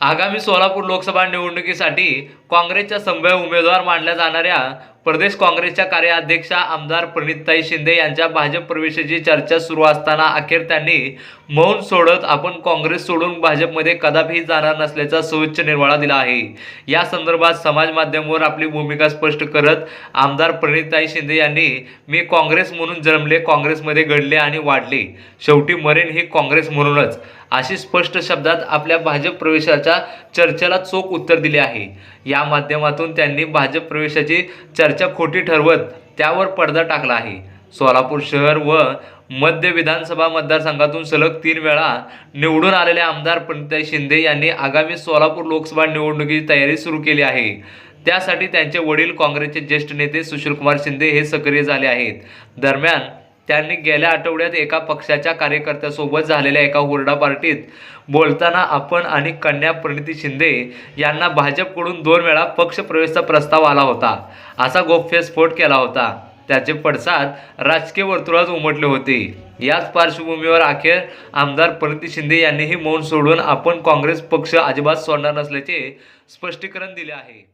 आगामी सोलापूर लोकसभा निवडणुकीसाठी काँग्रेसच्या संभाव्य उमेदवार मानल्या जाणाऱ्या प्रदेश काँग्रेसच्या कार्याध्यक्षा आमदार प्रणितताई शिंदे यांच्या भाजप प्रवेशाची चर्चा सुरू असताना अखेर त्यांनी मौन सोडत आपण काँग्रेस सोडून भाजपमध्ये कदापिही जाणार नसल्याचा सुउच्च निर्वाळा दिला आहे. या संदर्भात समाज माध्यमावर आपली भूमिका स्पष्ट करत आमदार प्रणितताई शिंदे यांनी मी काँग्रेस म्हणून जन्मले काँग्रेसमध्ये घडले आणि वाढले. शेवटी मरेन ही काँग्रेस म्हणूनच. अशी स्पष्ट शब्दात आपल्या भाजप प्रवेशाच्या चर्चेला चोख उत्तर दिले आहे. या माध्यमातून त्यांनी भाजप प्रवेशाची चर्चा खोटी ठरवत त्यावर पडदा टाकला आहे. सोलापूर शहर व मध्य विधानसभा मतदारसंघातून सलग तीन वेळा निवडून आलेले आमदार पंडिताई शिंदे यांनी आगामी सोलापूर लोकसभा निवडणुकीची तयारी सुरू केली आहे. त्यासाठी त्यांचे वडील काँग्रेसचे ज्येष्ठ नेते सुशीलकुमार शिंदे हे सक्रिय झाले आहेत. दरम्यान त्यांनी गेल्या आठवड्यात एका पक्षाच्या कार्यकर्त्यासोबत झालेल्या एका हुरडा पार्टीत बोलताना आपण आणि कन्या प्रणिती शिंदे यांना भाजपकडून दोन वेळा पक्षप्रवेशचा प्रस्ताव आला होता. असा गोप्यस्फोट केला होता. त्याचे पडसाद राजकीय वर्तुळात उमटले होते. याच पार्श्वभूमीवर अखेर आमदार प्रणिती शिंदे यांनीही मौन सोडून आपण काँग्रेस पक्ष अजिबात सोडणार नसल्याचे स्पष्टीकरण दिले आहे.